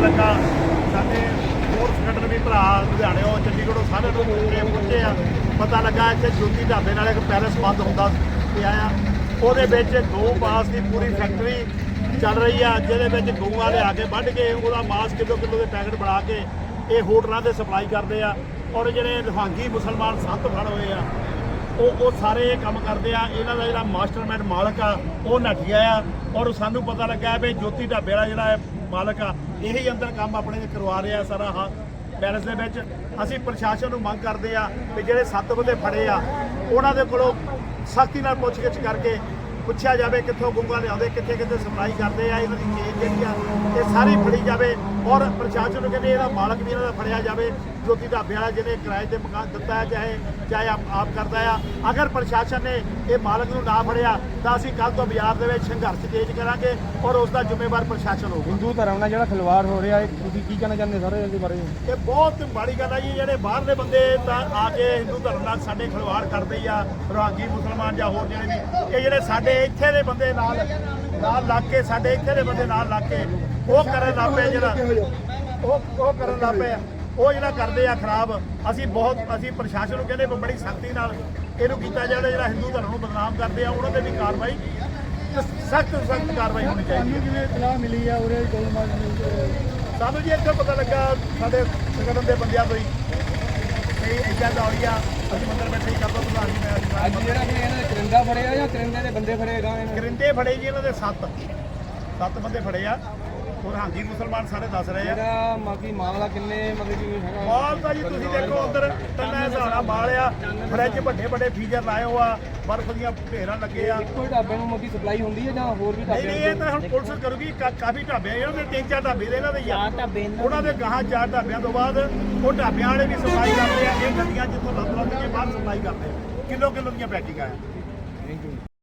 ਲੱਗਾ, ਸਾਡੇ ਹੋਰ ਸੰਗਠਨ ਵੀ ਭਰਾ ਲੁਧਿਆਣਿਓਂ ਚੰਡੀਗੜ੍ਹੋਂ ਸਾਰੇ ਲੋਕ ਇੱਥੇ ਪਹੁੰਚੇ ਆ। ਪਤਾ ਲੱਗਾ ਇੱਥੇ ਜੋਤੀ ਢਾਬੇ ਨਾਲ ਇੱਕ ਪੈਲਸ ਬੰਦ ਹੁੰਦਾ ਪਿਆ ਆ। ਉਹਦੇ ਵਿੱਚ ਗਊ ਮਾਸ ਦੀ ਪੂਰੀ ਫੈਕਟਰੀ ਚੱਲ ਰਹੀ ਆ, ਜਿਹਦੇ ਵਿੱਚ ਗਊਆਂ ਲਿਆ ਕੇ ਵੱਢ ਕੇ ਉਹਦਾ ਮਾਸ ਕਿਲੋ ਕਿਲੋ ਦੇ ਪੈਕਟ ਬਣਾ ਕੇ ਇਹ ਹੋਟਲਾਂ ਤੇ ਸਪਲਾਈ ਕਰਦੇ ਆ। ਔਰ ਜਿਹੜੇ ਰਹਾਂਗੀ ਮੁਸਲਮਾਨ ਸੰਤ ਫੜ ਹੋਏ ਆ ਉਹ ਉਹ ਸਾਰੇ ਇਹ ਕੰਮ ਕਰਦੇ ਆ। ਇਹਨਾਂ ਦਾ ਜਿਹੜਾ ਮਾਸਟਰਮਾਈਂਡ ਮਾਲਕ ਆ, ਉਹ ਨੱਠ ਗਿਆ ਆ ਔਰ ਸਾਨੂੰ ਪਤਾ ਲੱਗਾ ਵੀ ਜੋਤੀ ਢਾਬੇ ਵਾਲਾ ਜਿਹੜਾ ਮਾਲਕ ਆ, ਇਹੀ ਅੰਦਰ ਕੰਮ ਆਪਣੇ ਕਰਵਾ ਰਿਹਾ ਸਾਰਾ ਹਾਂ ਪੈਲਸ ਦੇ ਵਿੱਚ। ਅਸੀਂ ਪ੍ਰਸ਼ਾਸਨ ਨੂੰ ਮੰਗ ਕਰਦੇ ਆ ਵੀ ਜਿਹੜੇ ਸੱਤ ਬੰਦੇ ਫੜੇ ਆ, ਉਹਨਾਂ ਦੇ ਕੋਲੋਂ ਸਖਤੀ ਨਾਲ ਪੁੱਛਗਿੱਛ ਕਰਕੇ ਪੁੱਛਿਆ ਜਾਵੇ ਕਿੱਥੋਂ ਗੁੰਗਾ ਲਿਆਉਂਦੇ, ਕਿੱਥੇ ਕਿੱਥੇ ਸਪਲਾਈ ਕਰਦੇ ਆ, ਇਹਨਾਂ ਦੀ ਚੇਨ ਜਿਹੜੀ ਆ, ਇਹ ਸਾਰੀ ਫੜੀ ਜਾਵੇ ਔਰ ਪ੍ਰਸ਼ਾਸਨ ਨੂੰ ਕਹਿੰਦੇ ਇਹਦਾ ਮਾਲਕ ਵੀ ਇਹਨਾਂ ਦਾ ਫੜਿਆ ਜਾਵੇ। ਜੋਤੀ ਢਾਬੇ ਵਾਲਾ ਜਿਹਨੇ ਕਿਰਾਏ ਤੇ ਮਕਾਨ ਦਿੱਤਾ ਹੈ ਚਾਹੇ ਚਾਹੇ ਆਪ ਆਪ ਕਰਦਾ ਆ ਅਗਰ ਪ੍ਰਸ਼ਾਸਨ ਨੇ ਇਹ ਮਾਲਕ ਨੂੰ ਨਾ ਫੜਿਆ ਤਾਂ ਅਸੀਂ ਕੱਲ ਤੋਂ ਬਾਜ਼ਾਰ ਦੇ ਵਿੱਚ ਸੰਘਰਸ਼ ਤੇਜ਼ ਕਰਾਂਗੇ ਔਰ ਉਸ ਦਾ ਜ਼ਿੰਮੇਵਾਰ ਪ੍ਰਸ਼ਾਸਨ ਹੋਊਗਾ। ਹਿੰਦੂ ਧਰਮ ਨਾਲ ਜਿਹੜਾ ਖਿਲਵਾੜ ਹੋ ਰਿਹਾ ਹੈ ਤੁਸੀਂ ਕੀ ਕਹਿਣਾ ਚਾਹੁੰਦੇ ਸਰ ਇਹਦੇ ਬਾਰੇ? ਇਹ ਬਹੁਤ ਮਾੜੀ ਗੱਲ ਆ ਜੀ ਜਿਹੜੇ ਬਾਹਰਲੇ ਬੰਦੇ ਤਾਂ ਆ ਕੇ ਹਿੰਦੂ ਧਰਮ ਨਾਲ ਸਾਡੇ ਖਿਲਵਾੜ ਕਰਦੇ ਹੀ ਆ ਰੋਹਾਂਗੀ ਮੁਸਲਮਾਨ ਜਾਂ ਹੋਰ ਜਿਹੜੇ ਵੀ ਇਹ ਜਿਹੜੇ ਸਾਡੇ ਇੱਥੇ ਦੇ ਬੰਦੇ ਨਾਲ ਨਾਲ ਲੱਗ ਕੇ ਸਾਡੇ ਇੱਥੇ ਦੇ ਬੰਦੇ ਨਾਲ ਲੱਗ ਕੇ ਉਹ ਕਰਨ ਲੱਗ ਪਏ ਜਿਹੜਾ ਉਹ ਉਹ ਕਰਨ ਲੱਗ ਪਏ ਆ। ਉਹ ਜਿਹੜਾ ਕਰਦੇ ਆ ਖਰਾਬ ਅਸੀਂ ਬਹੁਤ ਅਸੀਂ ਪ੍ਰਸ਼ਾਸਨ ਨੂੰ ਕਹਿੰਦੇ ਬੜੀ ਸਖਤੀ ਨਾਲ ਇਹਨੂੰ ਕੀਤਾ ਜਾਵੇ ਜਿਹੜਾ ਹਿੰਦੂ ਧਰਮ ਨੂੰ ਬਦਨਾਮ ਕਰਦੇ ਆ ਉਹਨਾਂ ਤੇ ਵੀ ਕਾਰਵਾਈ ਸਖਤ ਸਖਤ ਕਾਰਵਾਈ ਹੋਣੀ ਚਾਹੀਦੀ ਹੈ। ਜਿਵੇਂ ਇਤਲਾਹ ਮਿਲੀ ਉਰੇ ਗਊ ਮਾਸ ਸਾਨੂੰ ਜੀ ਇੱਥੇ ਪਤਾ ਲੱਗਾ ਸਾਡੇ ਸੰਗਠਨ ਦੇ ਬੰਦਿਆਂ ਤੋਂ ਹੀ ਕਿ ਇੱਦਾਂ ਦਾ ਹੋਈ ਆ ਅਸੀਂ ਮੰਦਰ ਬੈਠੇ ਹੀ ਕਰਦਾ ਪ੍ਰਧਾਨ ਜੀ ਮੈਂ ਅੱਜ ਜਿਹੜਾ ਕਿ ਇਹਨਾਂ ਦੇ ਕਰਿੰਦਾ ਫੜਿਆ ਜਾਂ ਕਰਿੰਦੇ ਦੇ ਬੰਦੇ ਫੜੇ ਗਾਂ ਇਹਨਾਂ? ਕਰਿੰਦੇ ਫੜੇ ਜੀ ਇਹਨਾਂ ਦੇ ਸੱਤ ਸੱਤ ਬੰਦੇ ਫੜੇ ਆ। ਹਾਂਗੀ ਮੁਸਲਮਾਨ ਸਾਰੇ ਦੱਸ ਰਹੇ ਆ। ਜਿਹੜਾ ਮਾਕੀ ਮਾਮਲਾ ਕਿੰਨੇ ਮਤਲਬ ਕਿ ਹੈਗਾ ਮਾਲ ਤਾਂ ਜੀ ਤੁਸੀਂ ਦੇਖੋ ਉਧਰ ਤੰਨਾ ਹਜ਼ਾਰਾਂ ਮਾਲ ਆ ਫਰਿੱਜ ਵੱਡੇ ਵੱਡੇ ਫੀਜ਼ਰ ਲਾਏ ਹੋ ਆ ਬਰਫ਼ ਦੀਆਂ ਢੇਰਾਂ ਲੱਗੇ ਆ। ਇੱਕੋ ਹੀ ਢਾਬੇ ਨੂੰ ਮੱਕੀ ਸਪਲਾਈ ਹੁੰਦੀ ਹੈ ਜਾਂ ਹੋਰ ਵੀ ਨਹੀਂ ਢਾਬੇ ਨਹੀਂ ਇਹ ਤਾਂ ਹੁਣ ਪੁਲਿਸ ਕਰੂਗੀ ਕਾ- ਕਾਫੀ ਢਾਬੇ ਆ ਇਹਨਾਂ ਦੇ ਤਿੰਨ ਚਾਰ ਢਾਬੇ ਦੇ ਇਹਨਾਂ ਦੇ ਹੀ ਆ। ਉਹਨਾਂ ਦੇ ਗਾਹਾਂ ਚਾਰ ਢਾਬਿਆਂ ਤੋਂ ਬਾਅਦ ਉਹ ਢਾਬਿਆਂ ਵਾਲੇ ਵੀ ਸਪਲਾਈ ਕਰਦੇ ਆ ਇਹ ਗੱਡੀਆਂ ਜਿੱਥੋਂ ਲੱਦ ਲੱਦ ਕੇ ਬਾਹਰ ਸਪਲਾਈ ਕਰਦੇ ਆ। ਕਿਲੋ ਕਿਲੋ ਦੀਆਂ ਪੈਕਿੰਗਾਂ ਆ। Thank you